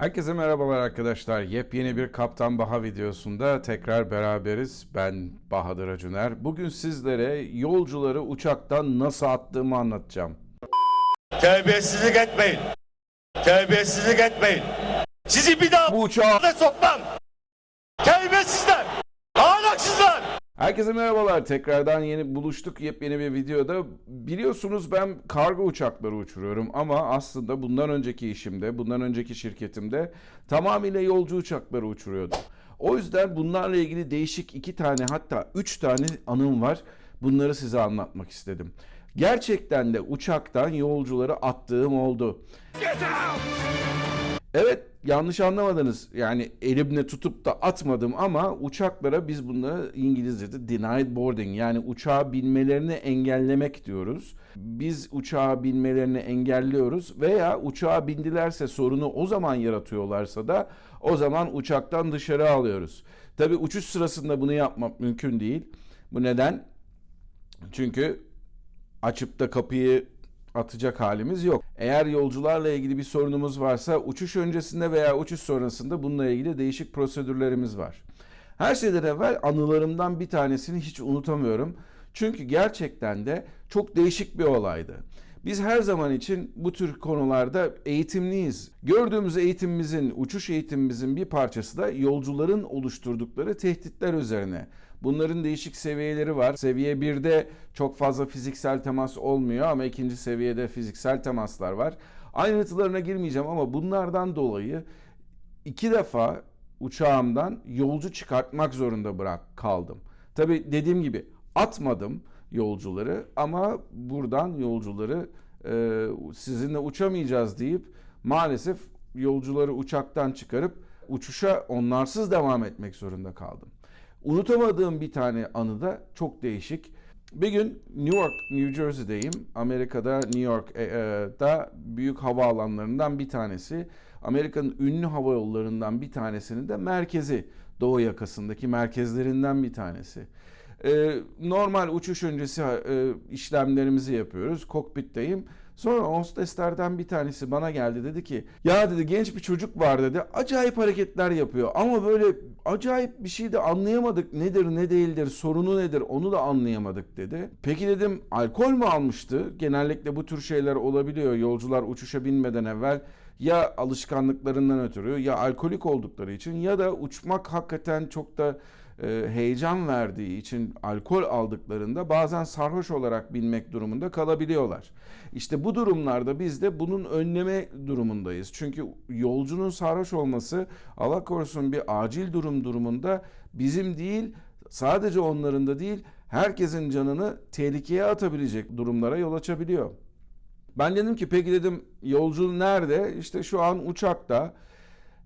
Herkese merhabalar arkadaşlar. Yepyeni bir Kaptan Baha videosunda tekrar beraberiz. Ben Bahadır Acuner. Bugün sizlere yolcuları uçaktan nasıl attığımı anlatacağım. Terbiyesizlik etmeyin. Terbiyesizlik etmeyin. Sizi bir daha Bu uçağa... sokmam. Terbiyesizler. Herkese merhabalar. Tekrardan yeni buluştuk yepyeni bir videoda. Biliyorsunuz ben kargo uçakları uçuruyorum ama aslında bundan önceki işimde, bundan önceki şirketimde tamamıyla yolcu uçakları uçuruyordum. O yüzden bunlarla ilgili değişik iki tane hatta üç tane anım var. Bunları size anlatmak istedim. Gerçekten de uçaktan yolcuları attığım oldu. Evet yanlış anlamadınız. Yani elimle tutup da atmadım ama uçaklara biz bunları İngilizce'de denied boarding yani uçağa binmelerini engellemek diyoruz. Biz uçağa binmelerini engelliyoruz veya uçağa bindilerse sorunu o zaman yaratıyorlarsa da o zaman uçaktan dışarı alıyoruz. Tabi uçuş sırasında bunu yapmak mümkün değil. Bu neden? Çünkü açıp da kapıyı atacak halimiz yok. Eğer yolcularla ilgili bir sorunumuz varsa uçuş öncesinde veya uçuş sonrasında bununla ilgili değişik prosedürlerimiz var. Her şeyden evvel anılarımdan bir tanesini hiç unutamıyorum. Çünkü gerçekten de çok değişik bir olaydı. Biz her zaman için bu tür konularda eğitimliyiz. Gördüğümüz eğitimimizin, uçuş eğitimimizin bir parçası da yolcuların oluşturdukları tehditler üzerine. Bunların değişik seviyeleri var. Seviye 1'de çok fazla fiziksel temas olmuyor ama ikinci seviyede fiziksel temaslar var. Ayrıntılarına girmeyeceğim ama bunlardan dolayı iki defa uçağımdan yolcu çıkartmak zorunda bırak kaldım. Tabi dediğim gibi atmadım yolcuları ama buradan yolcuları e, sizinle uçamayacağız deyip maalesef yolcuları uçaktan çıkarıp uçuşa onlarsız devam etmek zorunda kaldım. Unutamadığım bir tane anı da çok değişik. Bir gün New York, New Jersey'deyim. Amerika'da New York'da büyük havaalanlarından bir tanesi. Amerika'nın ünlü hava yollarından bir tanesinin de merkezi. Doğu yakasındaki merkezlerinden bir tanesi. Ee, normal uçuş öncesi e, işlemlerimizi yapıyoruz. Kokpitteyim. Sonra hosteslerden bir tanesi bana geldi dedi ki ya dedi genç bir çocuk var dedi acayip hareketler yapıyor ama böyle acayip bir şey de anlayamadık nedir ne değildir sorunu nedir onu da anlayamadık dedi. Peki dedim alkol mü almıştı? Genellikle bu tür şeyler olabiliyor yolcular uçuşa binmeden evvel ya alışkanlıklarından ötürü ya alkolik oldukları için ya da uçmak hakikaten çok da heyecan verdiği için alkol aldıklarında bazen sarhoş olarak binmek durumunda kalabiliyorlar. İşte bu durumlarda biz de bunun önleme durumundayız. Çünkü yolcunun sarhoş olması Allah korusun bir acil durum durumunda bizim değil sadece onların da değil herkesin canını tehlikeye atabilecek durumlara yol açabiliyor. Ben dedim ki peki dedim yolcu nerede? İşte şu an uçakta.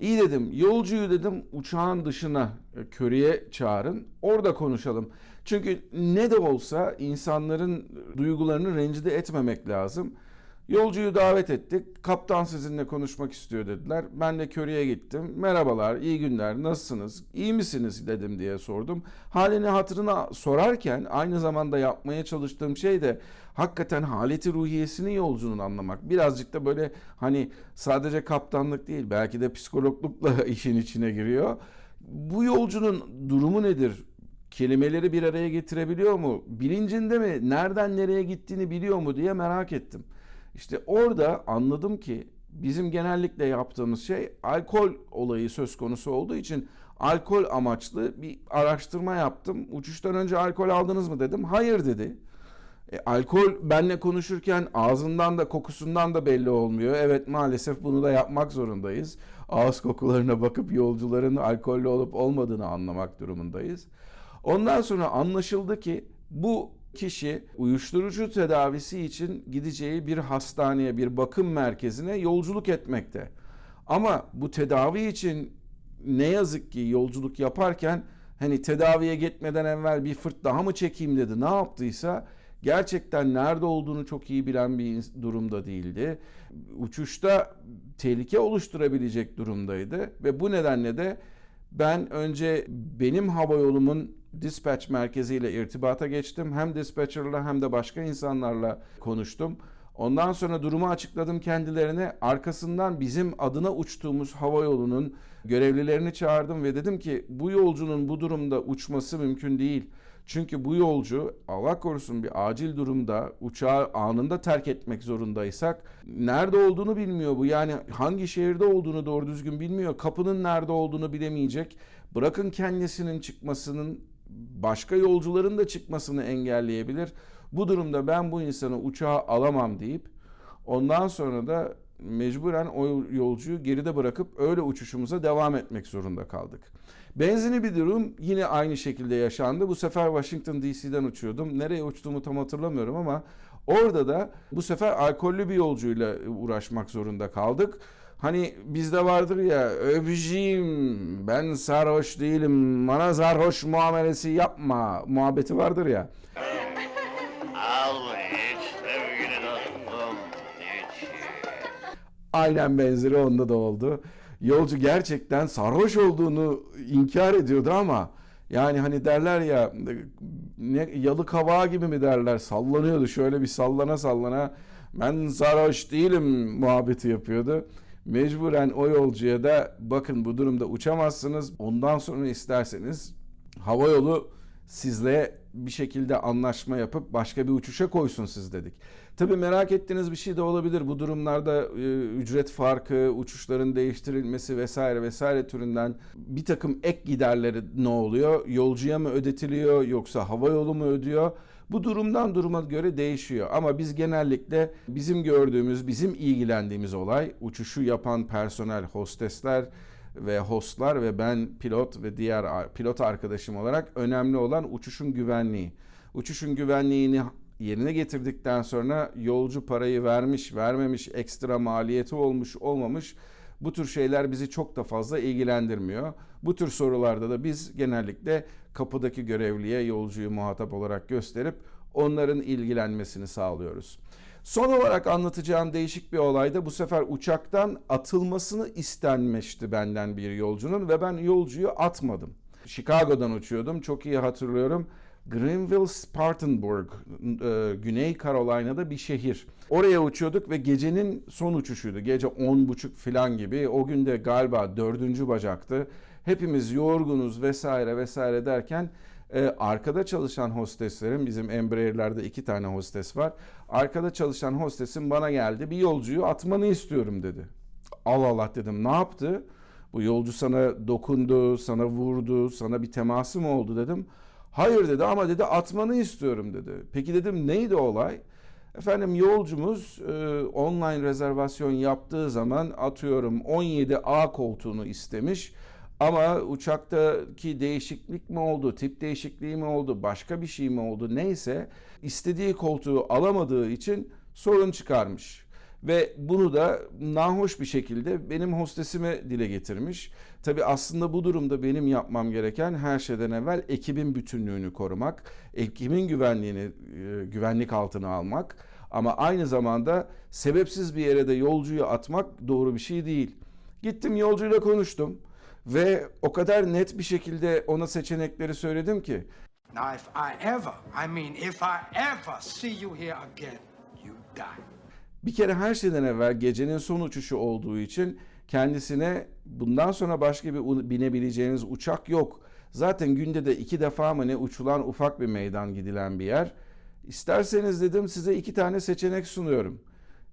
İyi dedim yolcuyu dedim uçağın dışına e, köreye çağırın orada konuşalım. Çünkü ne de olsa insanların duygularını rencide etmemek lazım. Yolcuyu davet ettik. Kaptan sizinle konuşmak istiyor dediler. Ben de köreye gittim. Merhabalar, iyi günler, nasılsınız, iyi misiniz dedim diye sordum. Halini hatırına sorarken aynı zamanda yapmaya çalıştığım şey de hakikaten haleti ruhiyesini yolcunun anlamak. Birazcık da böyle hani sadece kaptanlık değil belki de psikologlukla işin içine giriyor. Bu yolcunun durumu nedir? Kelimeleri bir araya getirebiliyor mu? Bilincinde mi? Nereden nereye gittiğini biliyor mu diye merak ettim. İşte orada anladım ki bizim genellikle yaptığımız şey alkol olayı söz konusu olduğu için alkol amaçlı bir araştırma yaptım. Uçuştan önce alkol aldınız mı dedim. Hayır dedi. E, alkol benle konuşurken ağzından da kokusundan da belli olmuyor. Evet maalesef bunu da yapmak zorundayız. Ağız kokularına bakıp yolcuların alkollü olup olmadığını anlamak durumundayız. Ondan sonra anlaşıldı ki bu kişi uyuşturucu tedavisi için gideceği bir hastaneye, bir bakım merkezine yolculuk etmekte. Ama bu tedavi için ne yazık ki yolculuk yaparken hani tedaviye gitmeden evvel bir fırt daha mı çekeyim dedi. Ne yaptıysa gerçekten nerede olduğunu çok iyi bilen bir durumda değildi. Uçuşta tehlike oluşturabilecek durumdaydı ve bu nedenle de ben önce benim hava yolumun dispatch merkeziyle irtibata geçtim. Hem dispatcher'la hem de başka insanlarla konuştum. Ondan sonra durumu açıkladım kendilerine. Arkasından bizim adına uçtuğumuz hava yolunun görevlilerini çağırdım ve dedim ki bu yolcunun bu durumda uçması mümkün değil. Çünkü bu yolcu Allah korusun bir acil durumda uçağı anında terk etmek zorundaysak nerede olduğunu bilmiyor bu. Yani hangi şehirde olduğunu doğru düzgün bilmiyor. Kapının nerede olduğunu bilemeyecek. Bırakın kendisinin çıkmasının başka yolcuların da çıkmasını engelleyebilir. Bu durumda ben bu insanı uçağa alamam deyip ondan sonra da mecburen o yolcuyu geride bırakıp öyle uçuşumuza devam etmek zorunda kaldık. Benzini bir durum yine aynı şekilde yaşandı. Bu sefer Washington DC'den uçuyordum. Nereye uçtuğumu tam hatırlamıyorum ama orada da bu sefer alkollü bir yolcuyla uğraşmak zorunda kaldık. Hani bizde vardır ya öpeceğim ben sarhoş değilim bana sarhoş muamelesi yapma muhabbeti vardır ya. Aynen benzeri onda da oldu. Yolcu gerçekten sarhoş olduğunu inkar ediyordu ama yani hani derler ya ne yalı kavağı gibi mi derler sallanıyordu şöyle bir sallana sallana ben sarhoş değilim muhabbeti yapıyordu. Mecburen o yolcuya da bakın bu durumda uçamazsınız ondan sonra isterseniz hava yolu sizle bir şekilde anlaşma yapıp başka bir uçuşa koysun siz dedik. Tabii merak ettiğiniz bir şey de olabilir. Bu durumlarda e, ücret farkı, uçuşların değiştirilmesi vesaire vesaire türünden bir takım ek giderleri ne oluyor? Yolcuya mı ödetiliyor yoksa hava yolu mu ödüyor? Bu durumdan duruma göre değişiyor ama biz genellikle bizim gördüğümüz, bizim ilgilendiğimiz olay uçuşu yapan personel, hostesler ve hostlar ve ben pilot ve diğer pilot arkadaşım olarak önemli olan uçuşun güvenliği. Uçuşun güvenliğini yerine getirdikten sonra yolcu parayı vermiş, vermemiş, ekstra maliyeti olmuş, olmamış bu tür şeyler bizi çok da fazla ilgilendirmiyor. Bu tür sorularda da biz genellikle kapıdaki görevliye yolcuyu muhatap olarak gösterip onların ilgilenmesini sağlıyoruz. Son olarak anlatacağım değişik bir olay da bu sefer uçaktan atılmasını istenmişti benden bir yolcunun ve ben yolcuyu atmadım. Chicago'dan uçuyordum çok iyi hatırlıyorum. Greenville Spartanburg, e, Güney Carolina'da bir şehir. Oraya uçuyorduk ve gecenin son uçuşuydu. Gece 10.30 falan gibi. O gün de galiba dördüncü bacaktı. Hepimiz yorgunuz vesaire vesaire derken e, arkada çalışan hosteslerin, bizim Embraer'lerde iki tane hostes var. Arkada çalışan hostesin bana geldi. Bir yolcuyu atmanı istiyorum dedi. Allah Allah dedim. Ne yaptı? Bu yolcu sana dokundu, sana vurdu, sana bir teması mı oldu dedim. Hayır dedi ama dedi atmanı istiyorum dedi. Peki dedim neydi olay? Efendim yolcumuz e, online rezervasyon yaptığı zaman atıyorum 17A koltuğunu istemiş. Ama uçaktaki değişiklik mi oldu, tip değişikliği mi oldu, başka bir şey mi oldu neyse istediği koltuğu alamadığı için sorun çıkarmış. Ve bunu da nahoş bir şekilde benim hostesime dile getirmiş. Tabi aslında bu durumda benim yapmam gereken her şeyden evvel ekibin bütünlüğünü korumak, ekibin güvenliğini e, güvenlik altına almak. Ama aynı zamanda sebepsiz bir yere de yolcuyu atmak doğru bir şey değil. Gittim yolcuyla konuştum ve o kadar net bir şekilde ona seçenekleri söyledim ki Now, if I ever, I mean, if I ever see you here again, you die. Bir kere her şeyden evvel gecenin son uçuşu olduğu için kendisine bundan sonra başka bir binebileceğiniz uçak yok. Zaten günde de iki defa mı ne uçulan ufak bir meydan gidilen bir yer. İsterseniz dedim size iki tane seçenek sunuyorum.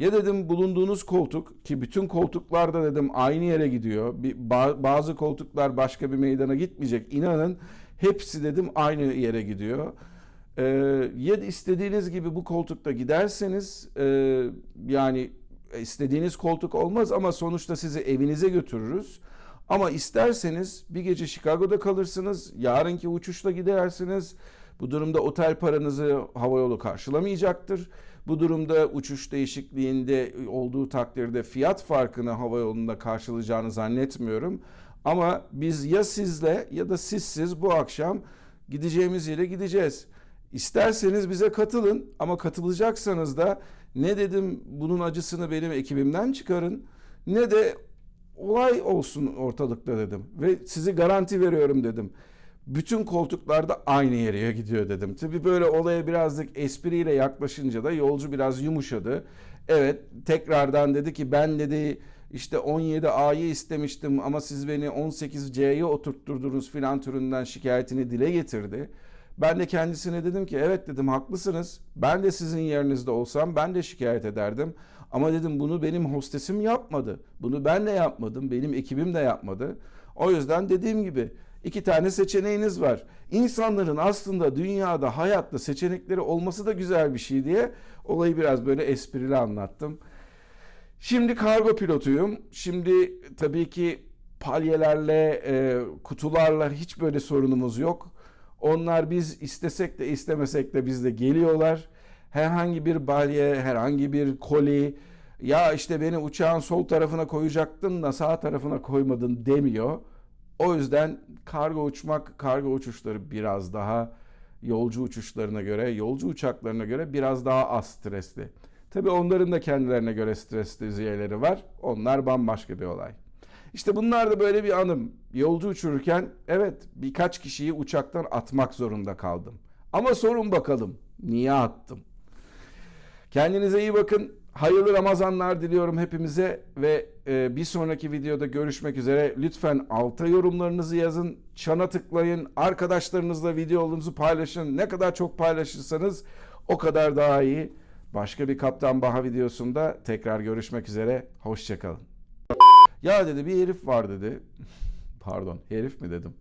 Ya dedim bulunduğunuz koltuk ki bütün koltuklarda dedim aynı yere gidiyor. Bir, ba- bazı koltuklar başka bir meydana gitmeyecek. İnanın hepsi dedim aynı yere gidiyor. Ee, ya istediğiniz gibi bu koltukta giderseniz e, yani istediğiniz koltuk olmaz ama sonuçta sizi evinize götürürüz. Ama isterseniz bir gece Chicago'da kalırsınız, yarınki uçuşla gidersiniz. Bu durumda otel paranızı havayolu karşılamayacaktır. Bu durumda uçuş değişikliğinde olduğu takdirde fiyat farkını havayolunda karşılayacağını zannetmiyorum. Ama biz ya sizle ya da sizsiz bu akşam gideceğimiz yere gideceğiz. İsterseniz bize katılın ama katılacaksanız da ne dedim bunun acısını benim ekibimden çıkarın ne de olay olsun ortalıkta dedim ve sizi garanti veriyorum dedim. Bütün koltuklarda aynı yere gidiyor dedim. Tabi böyle olaya birazcık espriyle yaklaşınca da yolcu biraz yumuşadı. Evet tekrardan dedi ki ben dedi işte 17A'yı istemiştim ama siz beni 18C'ye oturtturdunuz filan türünden şikayetini dile getirdi. Ben de kendisine dedim ki evet dedim haklısınız. Ben de sizin yerinizde olsam ben de şikayet ederdim. Ama dedim bunu benim hostesim yapmadı. Bunu ben de yapmadım. Benim ekibim de yapmadı. O yüzden dediğim gibi iki tane seçeneğiniz var. İnsanların aslında dünyada hayatta seçenekleri olması da güzel bir şey diye olayı biraz böyle esprili anlattım. Şimdi kargo pilotuyum. Şimdi tabii ki palyelerle, e, kutularla hiç böyle sorunumuz yok. Onlar biz istesek de istemesek de bizde geliyorlar. Herhangi bir balye, herhangi bir koli, ya işte beni uçağın sol tarafına koyacaktın da sağ tarafına koymadın demiyor. O yüzden kargo uçmak, kargo uçuşları biraz daha yolcu uçuşlarına göre, yolcu uçaklarına göre biraz daha az stresli. Tabii onların da kendilerine göre stresli düzeyleri var. Onlar bambaşka bir olay. İşte bunlar da böyle bir anım. Yolcu uçururken evet birkaç kişiyi uçaktan atmak zorunda kaldım. Ama sorun bakalım niye attım? Kendinize iyi bakın. Hayırlı Ramazanlar diliyorum hepimize ve e, bir sonraki videoda görüşmek üzere. Lütfen alta yorumlarınızı yazın, çana tıklayın, arkadaşlarınızla videolarınızı paylaşın. Ne kadar çok paylaşırsanız o kadar daha iyi. Başka bir Kaptan Baha videosunda tekrar görüşmek üzere. Hoşçakalın. Ya dedi bir herif var dedi. Pardon herif mi dedim.